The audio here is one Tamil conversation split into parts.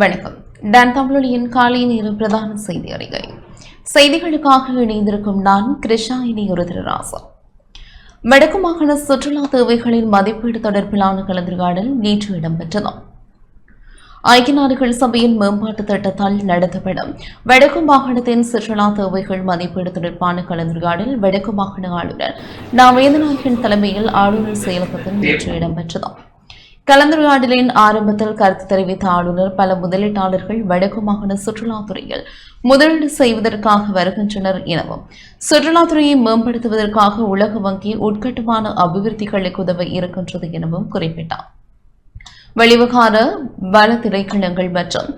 வணக்கம். டான் தமிழொலியின் காலை நேர பிரதான செய்தி அறிக்கை. செய்திகளுக்காக இணைந்திருக்கும் நான் கிருஷ்ணாயினி ருத்ரராசா வடக்கு மாகாண சுற்றுலா தேவைகளின் மதிப்பீடு தொடர்பிலான கலந்துரையாடல் நேற்று இடம்பெற்றது. ஐக்கிய நாடுகள் சபையின் மேம்பாட்டு திட்டத்தால் நடத்தப்படும் வடக்கு மாகாணத்தின் சுற்றுலா தேவைகள் மதிப்பீடு தொடர்பான கலந்துரையாடல் வடக்கு மாகாண ஆளுநர் நா வேதநாயகன் தலைமையில் ஆளுநர் செயலகத்தில் நேற்று இடம்பெற்றது. கலந்துரையாடலின் ஆரம்பத்தில் கருத்து தெரிவித்த ஆளுநர் பல முதலீட்டாளர்கள் வடக்கு மாகாண சுற்றுலாத்துறையில் முதலீடு செய்வதற்காக வருகின்றனர் எனவும் சுற்றுலாத்துறையை மேம்படுத்துவதற்காக உலக வங்கி உட்கட்டுமான அபிவிருத்திகளுக்கு உதவ இருக்கின்றது எனவும் குறிப்பிட்டார். வெளிவகார வள திரைக்களங்கள் மற்றும்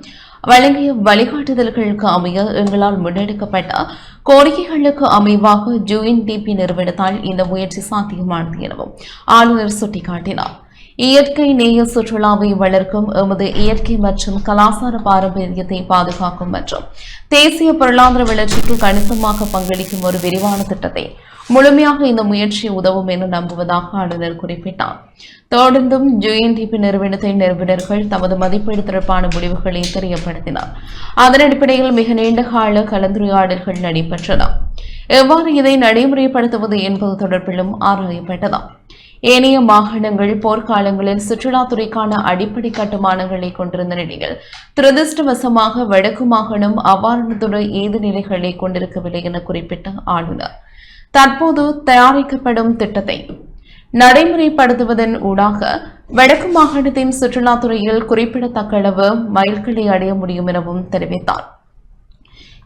வழங்கிய வழிகாட்டுதல்களுக்கு அமைய எங்களால் முன்னெடுக்கப்பட்ட கோரிக்கைகளுக்கு அமைவாக ஜூஎன்டிபி நிறுவனத்தால் இந்த முயற்சி சாத்தியமானது எனவும் ஆளுநர் சுட்டிக்காட்டினார். இயற்கை நேய சுற்றுலாவை வளர்க்கும் எமது இயற்கை மற்றும் கலாச்சார பாரம்பரியத்தை பாதுகாக்கும் மற்றும் தேசிய பொருளாதார வளர்ச்சிக்கு கணிசமாக பங்களிக்கும் ஒரு விரிவான திட்டத்தை முழுமையாக இந்த முயற்சி உதவும் என நம்புவதாக ஆளுநர் குறிப்பிட்டார். தொடர்ந்தும் ஜேஎன்டிபி நிறுவனத்தின் நிறுவனர்கள் தமது மதிப்பீடு தொடர்பான முடிவுகளை தெரியப்படுத்தினார். அதன் அடிப்படையில் மிக நீண்ட கால கலந்துரையாடல்கள் நடைபெற்றன. எவ்வாறு இதை நடைமுறைப்படுத்துவது என்பது தொடர்பிலும் ஆராயப்பட்டதாம். ஏனைய மாகாணங்கள் போர்க்காலங்களில் சுற்றுலாத்துறைக்கான அடிப்படை கட்டுமானங்களை கொண்டிருந்த நிலையில் துரதிருஷ்டவசமாக வடக்கு மாகாணம் அவ்வாறானதுறை ஏது நிலைகளை கொண்டிருக்கவில்லை என குறிப்பிட்ட ஆளுநர். தற்போது தயாரிக்கப்படும் திட்டத்தை நடைமுறைப்படுத்துவதன் ஊடாக வடக்கு மாகாணத்தின் சுற்றுலாத்துறையில் குறிப்பிடத்தக்க அளவு மைல்களை அடைய முடியும் எனவும் தெரிவித்தார்.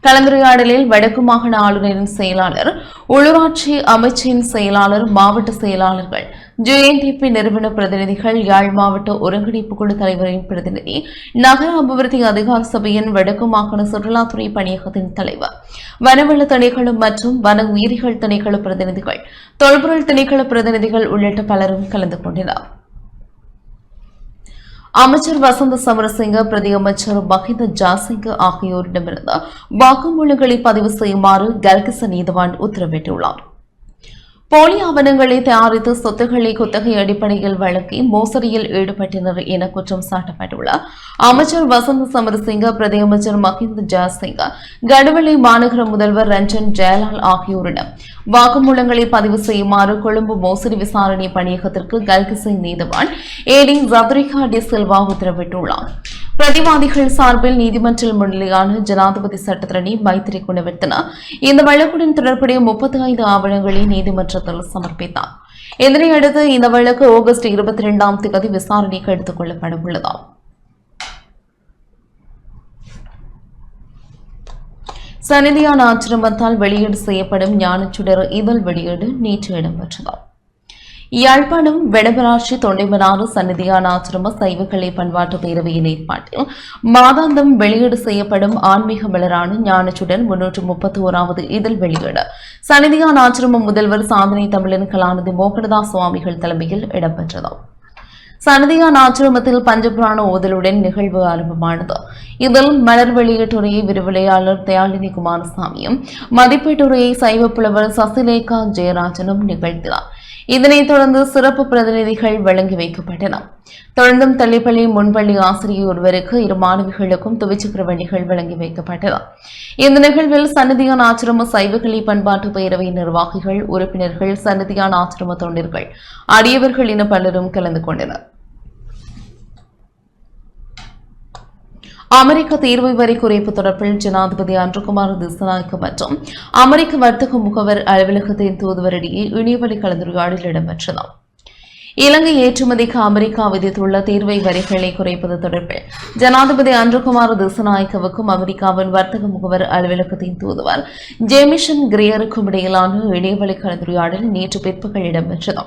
கலந்துரையாடலில் வடக்கு மாகாண ஆளுநரின் செயலாளர் உள்ளூராட்சி அமைச்சின் செயலாளர் மாவட்ட செயலாளர்கள் ஜேஎன்டிபி நிறுவன பிரதிநிதிகள் யாழ் மாவட்ட ஒருங்கிணைப்பு குழு தலைவரின் பிரதிநிதி நகர அபிவிருத்தி அதிகார சபையின் வடக்கு மாகாண சுற்றுலாத்துறை பணியகத்தின் தலைவர் வனவள திணைக்களம் மற்றும் வன உயிரிகள் திணைக்கள பிரதிநிதிகள் தொல்பொருள் திணைக்கள பிரதிநிதிகள் உள்ளிட்ட பலரும் கலந்து கொண்டனர். அமைச்சர் வசந்த சமரசிங்க பிரதி அமைச்சர் மஹிந்த ஜாசிங்க ஆகியோரிடமிருந்து வாக்குமூலங்களை பதிவு செய்யுமாறு கல்கிச நீதவான் உத்தரவிட்டுள்ளார். போலி ஆவணங்களை தயாரித்து சொத்துக்களை குத்தகை அடிப்படையில் வழங்கி மோசடியில் ஈடுபட்டனர் என குற்றம் சாட்டப்பட்டுள்ளார் அமைச்சர் வசந்த சமரசிங்க பிரதி அமைச்சர் மஹிந்த ஜாசிங்க கடுவலை மாநகர முதல்வர் ரஞ்சன் ஜெயலால் ஆகியோரிடம் வாக்குமூலங்களை பதிவு செய்யுமாறு கொழும்பு மோசடி விசாரணை பணியகத்திற்கு கல்கிசை நீதவான் ஏடி ஜத்ரிகா டி சில்வா உத்தரவிட்டுள்ளார். பிரதிவாதிகள் சார்பில் நீதிமன்றில் முன்னிலையான ஜனாதிபதி சட்டத்தரணி மைத்திரி குணவர்த்தனா இந்த வழக்குடன் தொடர்புடைய முப்பத்தி ஐந்து ஆவணங்களை நீதிமன்றத்தில் சமர்ப்பித்தார். இதனையடுத்து இந்த வழக்கு ஆகஸ்ட் இருபத்தி இரண்டாம் தேதி விசாரணைக்கு எடுத்துக் கொள்ளப்பட உள்ளதாம். சன்னிதியான ஆச்சிரமத்தால் வெளியீடு செய்யப்படும் ஞானச்சுடர் இதழ் வெளியீடு நேற்று இடம்பெற்றதாம் யாழ்ப்பாணம் வடமராட்சி தொண்டைமனாறு சன்னிதியான ஆச்சிரம சைவக்கலை பண்பாட்டு பேரவையின் ஏற்பாட்டில் மாதாந்தம் வெளியீடு செய்யப்படும் ஆன்மீக மலரான ஞானச்சுடன் முன்னூற்று முப்பத்தி ஓராவது இதழ் வெளியீடு. சன்னிதியான ஆசிரம முதல்வர் சாதனை தமிழன் கலாநிதி மோகனதாஸ் சுவாமிகள் தலைமையில் இடம்பெற்றது. சனதியான் ஆச்சிரமத்தில் பஞ்சபுராண ஓதலுடன் நிகழ்வு ஆரம்பமானது. இதில் மலர் வெளியீட்டுரையை விரிவிளையாளர் தயாளினி குமாரசாமியும் மதிப்பீட்டுரையை சைவ புலவர் சசிலேகா ஜெயராஜனும் நிகழ்த்தினார். இதனைத் தொடர்ந்து சிறப்பு பிரதிநிதிகள் வழங்கி வைக்கப்பட்டன. தொடர்ந்தும் தள்ளிப்பள்ளி முன்பள்ளி ஆசிரியர் ஒருவருக்கு இரு மாணவிகளுக்கும் துவிச்சக்கர வண்டிகள் வழங்கி வைக்கப்பட்டன. இந்த நிகழ்வில் சன்னதியான் ஆச்சிரம சைவகளி பண்பாட்டு பேரவை நிர்வாகிகள் உறுப்பினர்கள் சன்னதியான் ஆச்சிரம தொண்டர்கள் அடியவர்கள் என பலரும் கலந்து கொண்டனர். அமெரிக்க தீர்வை வரி குறைப்பு தொடர்பில் ஜனாதிபதி அன்றுகுமார் திசநாயக்கு மற்றும் அமெரிக்க வர்த்தக முகவர் அலுவலகத்தின் தூதுவரிடையே இணையவழி கலந்துரையாடல் இடம்பெற்றது. இலங்கை ஏற்றுமதிக்கு அமெரிக்கா விதித்துள்ள தீர்வை வரிகளை குறைப்பது தொடர்பில் ஜனாதிபதி அன்றுகுமார் திசநாயக்கவுக்கும் அமெரிக்காவின் வர்த்தக முகவர் அலுவலகத்தின் தூதுவர் ஜேமிஷன் கிரியருக்கும் இடையிலான இணையவழி கலந்துரையாடல் நேற்று பிற்பகல் இடம்பெற்றது.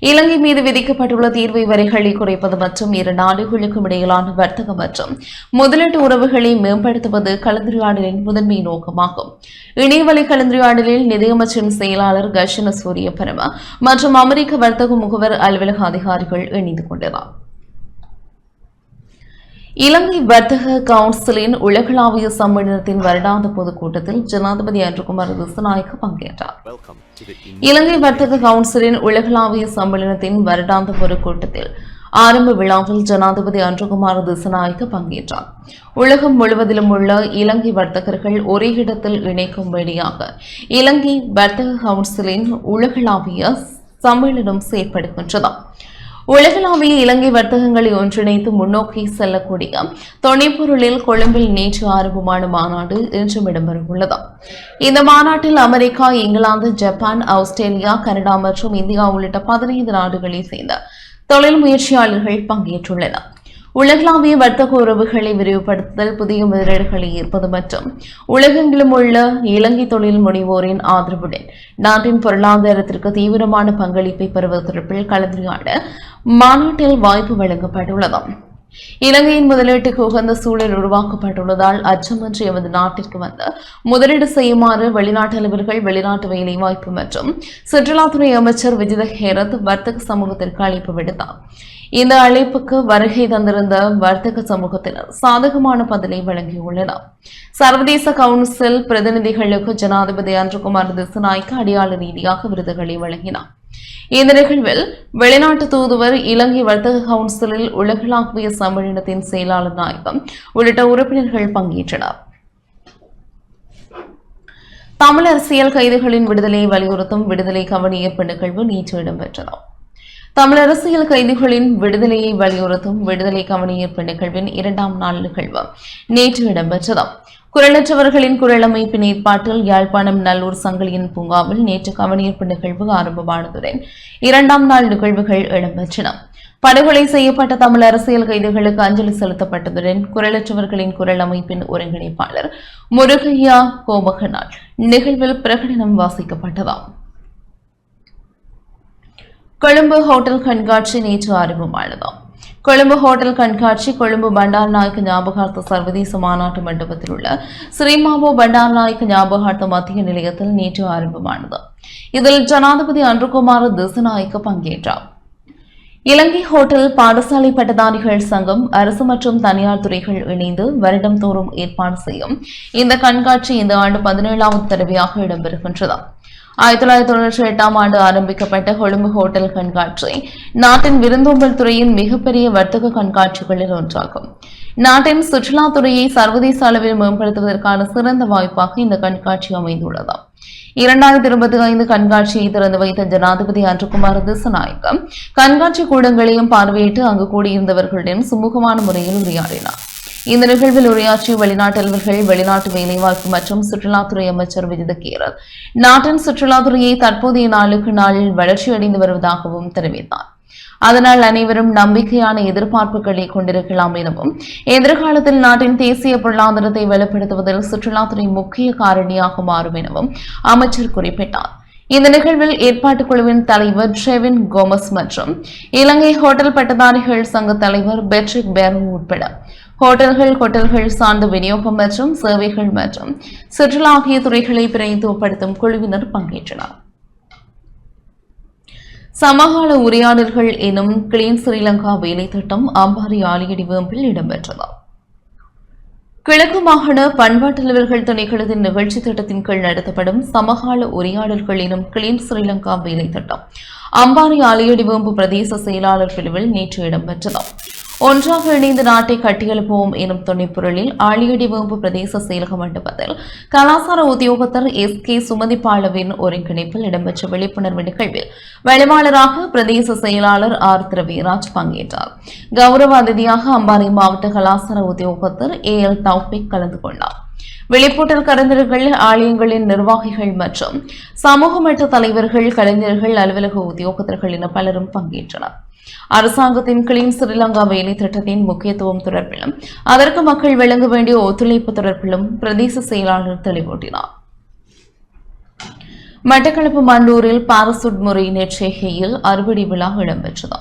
இலங்கை மீது விதிக்கப்பட்டுள்ள தீர்வை வரிகளை குறைப்பது மற்றும் இரு நாடுகளுக்கும் இடையிலான வர்த்தகம் மற்றும் முதலீட்டு உறவுகளை மேம்படுத்துவது கலந்துரையாடலின் முதன்மை நோக்கமாகும். இணையவழி கலந்துரையாடலில் நிதியமைச்சரின் செயலாளர் கர்ஷன சூரிய பரம மற்றும் அமெரிக்க வர்த்தக முகவர் அலுவலக அதிகாரிகள் இணைந்து கொண்டனர். இலங்கை வர்த்தக கவுன்சிலின் உலகளாவிய சம்மேளனத்தின் வருடாந்த பொதுக்கூட்டத்தில் ஜனாதிபதி அன்றுகுமார் திசநாயக்க பங்கேற்றார். இலங்கை வர்த்தக கவுன்சிலின் உலகளாவிய சம்மேளனத்தின் வருடாந்த பொதுக்கூட்டத்தில் ஆரம்ப விழாவில் ஜனாதிபதி அன்றகுமார் திசநாயக்க பங்கேற்றார். உலகம் முழுவதிலும் உள்ள இலங்கை வர்த்தகர்கள் ஒரே இடத்தில் இணைக்கும் வழியாக இலங்கை வர்த்தக கவுன்சிலின் உலகளாவிய சம்மேளனம் செயற்படுகின்றது உலகளாவிய இலங்கை வர்த்தகங்களை ஒன்றிணைத்து முன்னோக்கி செல்லக்கூடிய துணைப்பொருளில் கொழும்பில் நேற்று ஆரம்பமான மாநாடு இன்றும் இடம்பெறவுள்ளது. இந்த மாநாட்டில் America England Japan Australia Canada மற்றும் இந்தியா உள்ளிட்ட பதினைந்து நாடுகளைச் சேர்ந்த தொழில் முயற்சியாளர்கள் பங்கேற்றுள்ளனர். உலகளாவிய வர்த்தக உறவுகளை விரிவுபடுத்துதல் புதிய முதலீடுகளை ஈர்ப்பது மற்றும் உலகெங்கிலும் உள்ள இலங்கை தொழில் முனைவோரின் ஆதரவுடன் நாட்டின் பொருளாதாரத்திற்கு தீவிரமான பங்களிப்பை பெறுவது தொடர்பில் கலந்துரையாட மாநாட்டில் வாய்ப்பு வழங்கப்பட்டுள்ளது இலங்கையின் முதலீட்டுக்கு உகந்த சூழல் உருவாக்கப்பட்டுள்ளதால் அச்சமின்றி எமது நாட்டிற்கு வந்து முதலீடு செய்யுமாறு வெளிநாட்டு வேலை வெளிநாட்டு வேலைவாய்ப்பு மற்றும் சுற்றுலாத்துறை அமைச்சர் விஜித ஹேரத் வர்த்தக சமூகத்திற்கு அழைப்பு விடுத்தார். இந்த அழைப்புக்கு வருகை தந்திருந்த வர்த்தக சமூகத்தினர் சாதகமான பதிலை வழங்கியுள்ளனர். சர்வதேச கவுன்சில் பிரதிநிதிகளுக்கு ஜனாதிபதி அன்றுகுமார் திசுநாய்க்கு அடையாள ரீதியாக விருதுகளை வழங்கினார். இந்த நிகழ்வில் வெளிநாட்டு தூதுவர் இலங்கை வர்த்தக கவுன்சிலில் உலகளாவிய சம்மேளனத்தின் செயலாளர் நாயகம் உள்ளிட்ட உறுப்பினர்கள் பங்கேற்றனர். தமிழ் அரசியல் கைதிகளின் விடுதலையை வலியுறுத்தும் விடுதலை கவனியீர்ப்பு நிகழ்வு நேற்று இடம்பெற்றது. தமிழ் அரசியல் கைதிகளின் விடுதலையை வலியுறுத்தும் விடுதலை கவனியீர்ப்பு நிகழ்வின் இரண்டாம் நாள் நிகழ்வு. நேற்று இடம்பெற்றது. குரலற்றவர்களின் குரலமைப்பின் ஏற்பாட்டில் யாழ்ப்பாணம் நல்லூர் சங்கிலியின் பூங்காவில் நேற்று கவனியீர்ப்பு நிகழ்வு ஆரம்பமானதுடன் இரண்டாம் நாள் நிகழ்வுகள் இடம்பெற்றன. படுகொலை செய்யப்பட்ட தமிழ் அரசியல் கைதிகளுக்கு அஞ்சலி செலுத்தப்பட்டதுடன் குரலற்றவர்களின் குரல் அமைப்பின் ஒருங்கிணைப்பாளர் முருகையா கோமகனால் நிகழ்வில் பிரகடனம் வாசிக்கப்பட்டதாம். கொழும்பு ஹோட்டல் கண்காட்சி நேற்று ஆரம்பமானது கொழும்பு ஹோட்டல் கண்காட்சி கொழும்பு பண்டார் நாயக் ஞாபகார்த்த சர்வதேச மாநாட்டு மண்டபத்தில் உள்ள ஸ்ரீமாபோ பண்டார் நாயக் ஞாபகார்த்த மத்திய நிலையத்தில் நேற்று ஆரம்பமானது இதில் ஜனாதிபதி அன்றுகுமார் திசநாயக்க பங்கேற்றார். இலங்கை ஹோட்டல் பாடசாலை பட்டதாரிகள் சங்கம் அரசு மற்றும் தனியார் துறைகள் இணைந்து வருடம் தோறும் ஏற்பாடு செய்யும் இந்த கண்காட்சி இந்த ஆண்டு பதினேழாவது தடவையாக இடம்பெறுகின்றது. ஆயிரத்தி தொள்ளாயிரத்தி தொண்ணூற்றி எட்டாம் ஆண்டு ஆரம்பிக்கப்பட்ட கொழும்பு ஹோட்டல் கண்காட்சி நாட்டின் விருந்தோம்பல் துறையின் மிகப்பெரிய வர்த்தக கண்காட்சிகளில் ஒன்றாகும். நாட்டின் சுற்றுலாத்துறையை சர்வதேச அளவில் மேம்படுத்துவதற்கான சிறந்த வாய்ப்பாக இந்த கண்காட்சி அமைந்துள்ளது. இரண்டாயிரத்தி இருபத்தி ஐந்து கண்காட்சியை திறந்து வைத்த ஜனாதிபதி அன்றுகுமார் திசநாயக்கம் கண்காட்சி கூடங்களையும் பார்வையிட்டு அங்கு கூடியிருந்தவர்களுடன் சுமூகமான முறையில் உரையாடினார். இந்த நிகழ்வில் உரையாற்றிய வெளிநாட்டல்வர்கள் வெளிநாட்டு வேலைவாய்ப்பு மற்றும் சுற்றுலாத்துறை அமைச்சர் விஜித கேரல். நாட்டின் சுற்றுலாத்துறையை தற்போதைய நாளுக்கு நாளில் வளர்ச்சியடைந்து வருவதாகவும் தெரிவித்தார். அதனால் அனைவரும் நம்பிக்கையான எதிர்பார்ப்புகளை கொண்டிருக்கலாம் எனவும் எதிர்காலத்தில் நாட்டின் தேசிய பொருளாதாரத்தை வலுப்படுத்துவதில் சுற்றுலாத்துறை முக்கிய காரணியாக மாறும் எனவும் அமைச்சர் குறிப்பிட்டார். இந்த நிகழ்வில் ஏற்பாட்டு குழுவின் தலைவர் ட்ரெவின் கோமஸ் மற்றும் இலங்கை ஹோட்டல் பட்டதாரிகள் சங்க தலைவர் பெட்ரிக் பேரோ உட்பட ஹோட்டல்கள் ஹோட்டல்கள் சார்ந்த விநியோகம் மற்றும் சேவைகள் மற்றும் சுற்றுலா ஆகிய துறைகளை பிரதித்துவப்படுத்தும் குழுவினர் பங்கேற்றனர். சமகால உரையாடல்கள் எனும் கிளீன் ஸ்ரீலங்கா வேலை திட்டம் அம்பாரி ஆலியடி வேம்பில் இடம்பெற்றது. கிழக்கு மாகாண பண்பாட்டலுவல்கள் திணைக்களத்தின் நிகழ்ச்சி திட்டத்தின் கீழ் நடத்தப்படும் சமகால உரையாடல்கள் எனும் கிளீன் ஸ்ரீலங்கா வேலை திட்டம் அம்பாரி ஆலியடி வேம்பு பிரதேச செயலாளர் பிரிவில் நேற்று இடம்பெற்றது. ஒன்றாக இணைந்து நாட்டை கட்டியெழுப்போம் எனும் துணைப்பொருளில் ஆழியடி வேம்பு பிரதேச செயலக மண்டபத்தில் கலாசார உத்தியோகத்தர் எஸ் கே சுமதிபாலவின் ஒருங்கிணைப்பில் இடம்பெற்ற விழிப்புணர்வு நிகழ்வில் வெளிவாளராக பிரதேச செயலாளர் ஆர் திரவிராஜ் பங்கேற்றார். கௌரவ அதிதியாக அம்பாறை மாவட்ட கலாசார உத்தியோகத்தர் ஏ எல் தௌபிக் கலந்து கொண்டார். விழிப்பூட்டல் கலைஞர்கள் ஆலயங்களின் நிர்வாகிகள் மற்றும் சமூக மட்ட தலைவர்கள் கலைஞர்கள் அலுவலக உத்தியோகத்தர்கள் என பலரும் பங்கேற்றனர். அரசாங்கத்தின் கிளீன் ஸ்ரீலங்கா வேலை திட்டத்தின் முக்கியத்துவம் தொடர்பிலும் அதற்கு மக்கள் வழங்க வேண்டிய ஒத்துழைப்பு தொடர்பிலும் பிரதேச செயலாளர் தெளிவூட்டினார். மட்டக்களப்பு மண்டூரில் பாரசூட் முறை நெற்செய்கையில் அறுவடை விழா இடம்பெற்றது.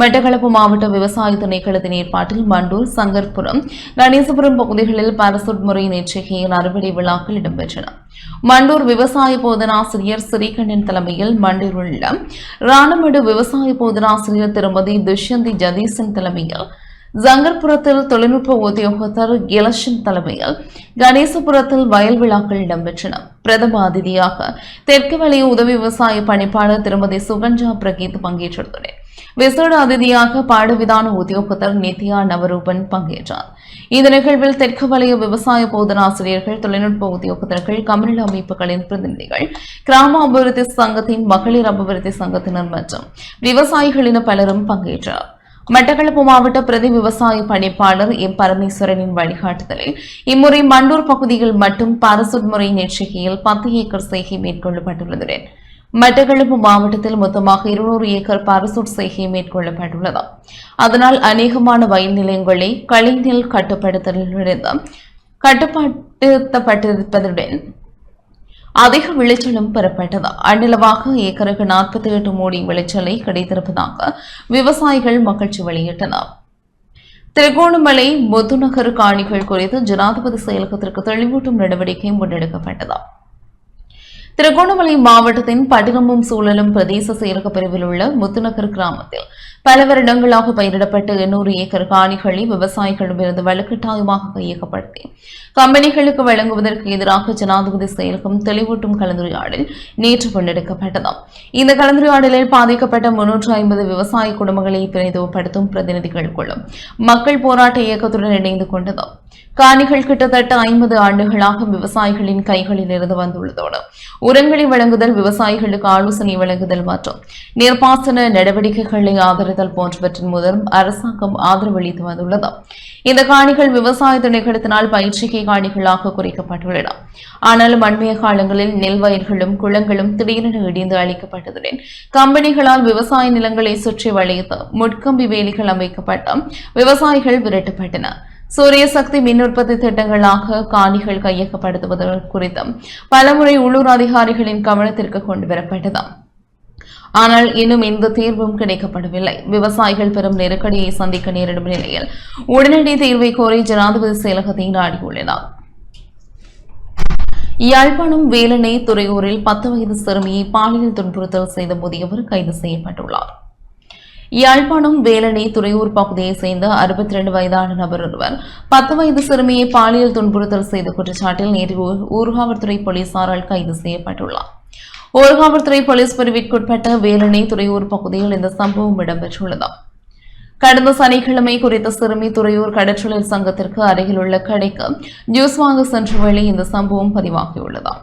மட்டக்களப்பு மாவட்ட விவசாய திணைக்களத்தின் ஏற்பாட்டில் மண்டூர் சங்கர்புரம் கணேசபுரம் பகுதிகளில் பாரசூட் முறை நேற்றைகையில் அறுவடை விழாக்கள் இடம்பெற்றன. மண்டூர் விவசாய போதனாசிரியர் ஸ்ரீகண்டன் தலைமையில் மண்டூர் உள்ள ராணமடு விவசாய போதனாசிரியர் திருமதி துஷ்யந்தி ஜதீசன் தலைமையில் ஜங்கர்புரத்தில் தொழில்நுட்ப உத்தியோகத்தர் இலஷன் தலைமையில் கணேசபுரத்தில் வயல் விழாக்கள் இடம்பெற்றன. பிரதம அதிதியாக தெற்கு வலய உதவி விவசாய பணிப்பாளர் திருமதி சுகஞ்சா பிரகீத் பங்கேற்றுள்ளனர். விசேட அதிதியாக பாடவிதான உத்தியோகத்தர் நித்யா நவரூபன் பங்கேற்றார். இந்த நிகழ்வில் தெற்கு வலய விவசாய போதனாசிரியர்கள் தொழில்நுட்ப உத்தியோகத்தர்கள் கமநல அமைப்புகளின் பிரதிநிதிகள் கிராம அபிவிருத்தி சங்கத்தின் மகளிர் அபிவிருத்தி சங்கத்தினர் மற்றும் விவசாயிகளின பலரும் பங்கேற்றார் மட்டக்களப்பு மாவட்ட பிரதி விவசாய பணிப்பாளர் எம். பரமேஸ்வரனின் வழிகாட்டுதலில் இம்முறை மண்டூர் பகுதியில் மட்டும் பாரசுட் முறை பத்து ஏக்கர் செய்கை மேற்கொள்ளப்பட்டுள்ளதுடன் மட்டக்களப்பு மாவட்டத்தில் மொத்தமாக இருநூறு ஏக்கர் பாரசூட் செய்கை மேற்கொள்ளப்பட்டுள்ளது. அதனால் அநேகமான வயல் நிலையங்களை கழிநெல் கட்டுப்படுத்தலிலிருந்து கட்டுப்படுத்தப்பட்டிருப்பதுடன் அதிக விளைச்சலும் பெறப்பட்டது. அந்நிலவாக ஏக்கருக்கு நாற்பத்தி எட்டு மூடி விளைச்சலை கிடைத்திருப்பதாக விவசாயிகள் மகிழ்ச்சி வெளியிட்டனர். திருகோணமலை முத்துநகர் காணிகள் குறித்து ஜனாதிபதி செயலகத்திற்கு தெளிவூட்டும் நடவடிக்கை முன்னெடுக்கப்பட்டது. திருகோணமலை மாவட்டத்தின் பட்டினமும் சூழலும் பிரதேச செயலக பிரிவில் உள்ள முத்துநகர் கிராமத்தில் பல வருடங்களாக பயிரிடப்பட்ட எண்ணூறு ஏக்கர் காணிகளை விவசாயிகளிடமிருந்து வலுக்கட்டாயமாக கையகப்படுத்தி கம்பெனிகளுக்கு வழங்குவதற்கு எதிராக ஜனாதிபதி செயலகம் தெளிவூட்டும் கலந்துரையாடல் நேற்று கொண்டெடுக்கப்பட்டது இந்த கலந்துரையாடலில் பாதிக்கப்பட்ட முன்னூற்று ஐம்பது விவசாய குடும்பங்களை பிரதிநிதிப்படுத்தும் பிரதிநிதிகளுக்குள்ளும் மக்கள் போராட்ட இயக்கத்துடன் இணைந்து கொண்டது. காணிகள் கிட்டத்தட்ட ஐம்பது ஆண்டுகளாக விவசாயிகளின் கைகளில் இருந்து வந்துள்ளதோடு உரங்களை வழங்குதல் விவசாயிகளுக்கு ஆலோசனை வழங்குதல் மற்றும் நீர்ப்பாசன நடவடிக்கைகளை ஆதரித்தல் போன்றவற்றின் மூலம் அரசாங்கம் ஆதரவளித்து வந்துள்ளது. இந்த காணிகள் விவசாய திணைக்களத்தினால் பயிற்சிக்கை காணிகளாக குறைக்கப்பட்டுள்ளன. ஆனாலும் அண்மைய காலங்களில் நெல் வயல்களும் குளங்களும் திடீரென இடிந்து அளிக்கப்பட்டதுடன் கம்பெனிகளால் விவசாய நிலங்களை சுற்றி வளைத்து முட்கம்பி வேலிகள் அமைக்கப்பட்டு விவசாயிகள் விரட்டப்பட்டனர். சூரிய சக்தி மின் உற்பத்தி திட்டங்களாக காணிகள் கையகப்படுத்துவது குறித்தும் பலமுறை உள்ளூர் அதிகாரிகளின் கவனத்திற்கு கொண்டு வரப்பட்டது. ஆனால் இன்னும் எந்த தீர்வும் கிடைக்கப்படவில்லை. விவசாயிகள் பெரும் நெருக்கடியை சந்திக்க நேரிடும் நிலையில் உடனடி தீர்வை கோரி ஜனாதிபதி செயலகத்தை நாடியுள்ளனர். யாழ்ப்பாணம் வேலனை துறையூரில் பத்து வயது சிறுமியை பாலியல் துன்புறுத்தல் செய்த முதியவர் கைது செய்யப்பட்டுள்ளார். யாழ்ப்பாணம் வேலனை துறையூர் பகுதியைச் சேர்ந்த அறுபத்தி இரண்டு வயதான நபர் ஒருவர் பத்து வயது சிறுமியை பாலியல் துன்புறுத்தல் செய்த குற்றச்சாட்டில் நேற்று ஊர்காவல்துறை போலீசாரால் கைது செய்யப்பட்டுள்ளார். ஊர்காவல்துறை போலீஸ் பிரிவிற்குட்பட்ட வேலனை துறையூர் பகுதியில் இந்த சம்பவம் இடம்பெற்றுள்ளது. கடந்த சனிக்கிழமை குறித்த சிறுமி துறையூர் கடற்றொழில் சங்கத்திற்கு அருகில் உள்ள கடைக்கு ஜூஸ் வாங்க சென்ற வேளை இந்த சம்பவம் பதிவாகியுள்ளதாம்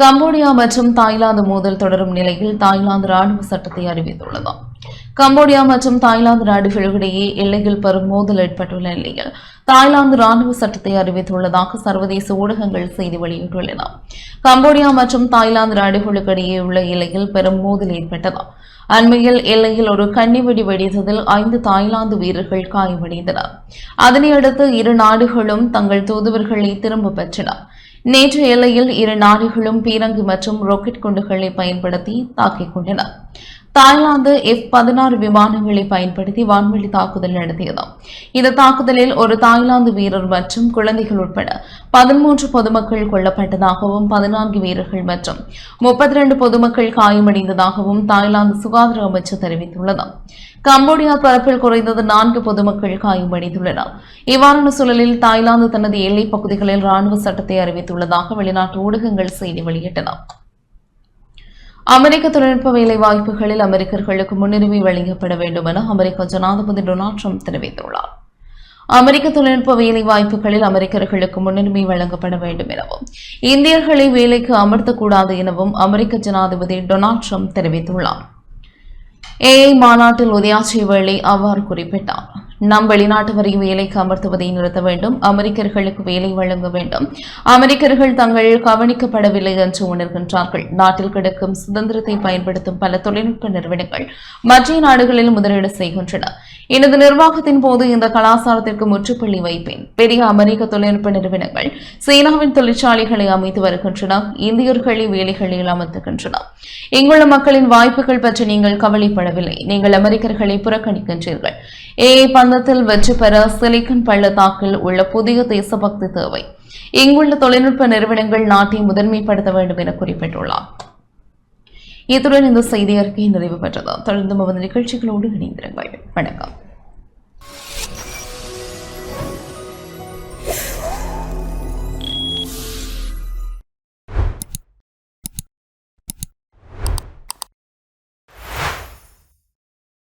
கம்போடியா மற்றும் தாய்லாந்து மோதல் தொடரும் நிலையில் தாய்லாந்து ராணுவ சட்டத்தை அறிவித்துள்ளது. கம்போடியா மற்றும் தாய்லாந்து நாடுகளிடையே எல்லையில் பெரும் மோதல் ஏற்பட்டுள்ள நிலையில் தாய்லாந்து ராணுவ சட்டத்தை அறிவித்துள்ளதாக சர்வதேச ஊடகங்கள் செய்தி வெளியிட்டுள்ளன. கம்போடியா மற்றும் தாய்லாந்து நாடுகளுக்கு இடையே உள்ள எல்லையில் பெரும் மோதல் ஏற்பட்டது. அண்மையில் எல்லையில் ஒரு கன்னிவெடி வெடித்ததில் ஐந்து தாய்லாந்து வீரர்கள் காயமடைந்தனர். அதனையடுத்து இரு நாடுகளும் தங்கள் தூதுவர்களை திரும்ப பெற்றனர் நேற்று எல்லையில் இரு நாடுகளும் பீரங்கி மற்றும் ராக்கெட் குண்டுகளை பயன்படுத்தி தாக்கிக் கொண்டன தாய்லாந்து எஃப் பதினாறு விமானங்களை பயன்படுத்தி வான்வெளி தாக்குதல் நடத்தியது இந்த தாக்குதலில் ஒரு தாய்லாந்து வீரர் மற்றும் குழந்தைகள் உட்பட பதிமூன்று பொதுமக்கள் கொல்லப்பட்டதாகவும் பதினான்கு வீரர்கள் மற்றும் முப்பத்தி இரண்டு பொதுமக்கள் காயமடைந்ததாகவும் தாய்லாந்து சுகாதார அமைச்சர் தெரிவித்துள்ளது கம்போடியா தரப்பில் குறைந்தது நான்கு பொதுமக்கள் காயமடைந்துள்ளனர். இவ்வாறான சூழலில் தாய்லாந்து தனது எல்லைப் பகுதிகளில் ராணுவ சட்டத்தை அறிவித்துள்ளதாக வெளிநாட்டு ஊடகங்கள் செய்தி வெளியிட்டன. அமெரிக்க தொழில்நுட்ப வேலை வாய்ப்புகளில் அமெரிக்கர்களுக்கு முன்னுரிமை வழங்கப்பட வேண்டும் என அமெரிக்க ஜனாதிபதி டொனால்ட் ட்ரம்ப் தெரிவித்துள்ளார். அமெரிக்க தொழில்நுட்ப வேலை வாய்ப்புகளில் அமெரிக்கர்களுக்கு முன்னுரிமை வழங்கப்பட வேண்டும் எனவும் இந்தியர்களை வேலைக்கு அமர்த்தக்கூடாது எனவும் அமெரிக்க ஜனாதிபதி டொனால்ட் ட்ரம்ப் தெரிவித்துள்ளார். ஏஐ மாநாட்டில் உதயாட்சி வேளை அவ்வாறு குறிப்பிட்டார். நம் வெளிநாட்டவரை வேலைக்கு அமர்த்துவதை நிறுத்த வேண்டும். அமெரிக்கர்களுக்கு வேலை வழங்க வேண்டும். அமெரிக்கர்கள் தங்கள் கவனிக்கப்படவில்லை என்று உணர்கின்றார்கள். நாட்டில் கிடக்கும் சுதந்திரத்தை பயன்படுத்தும் பல தொழில்நுட்ப நிறுவனங்கள் மற்ற நாடுகளில் முதலீடு செய்கின்றன. எனது நிர்வாகத்தின் போது இந்த கலாச்சாரத்திற்கு முற்றுப்புள்ளி வைப்பேன். பெரிய அமெரிக்க தொழில்நுட்ப நிறுவனங்கள் சீனாவின் தொழிற்சாலைகளை அமைத்து வருகின்றன. இந்தியர்களை வேலைகளில் அமர்த்துகின்றன. இங்குள்ள மக்களின் வாய்ப்புகள் பற்றி நீங்கள் கவலைப்படவில்லை. நீங்கள் அமெரிக்கர்களை புறக்கணிக்கின்றீர்கள். ஏ பந்தத்தில் வெற்றி பெற சிலிக்கன் பள்ளத்தாக்கில் உள்ள புதிய தேசபக்தி தேவை. இங்குள்ள தொழில்நுட்ப நிறுவனங்கள் நாட்டை முதன்மைப்படுத்த வேண்டும் என குறிப்பிட்டுள்ளார். இத்துடன் இந்த செய்தி அறிக்கை நிறைவு பெற்றது. தொடர்ந்து நமது நிகழ்ச்சிகளோடு இணைந்திருங்கள். வணக்கம்.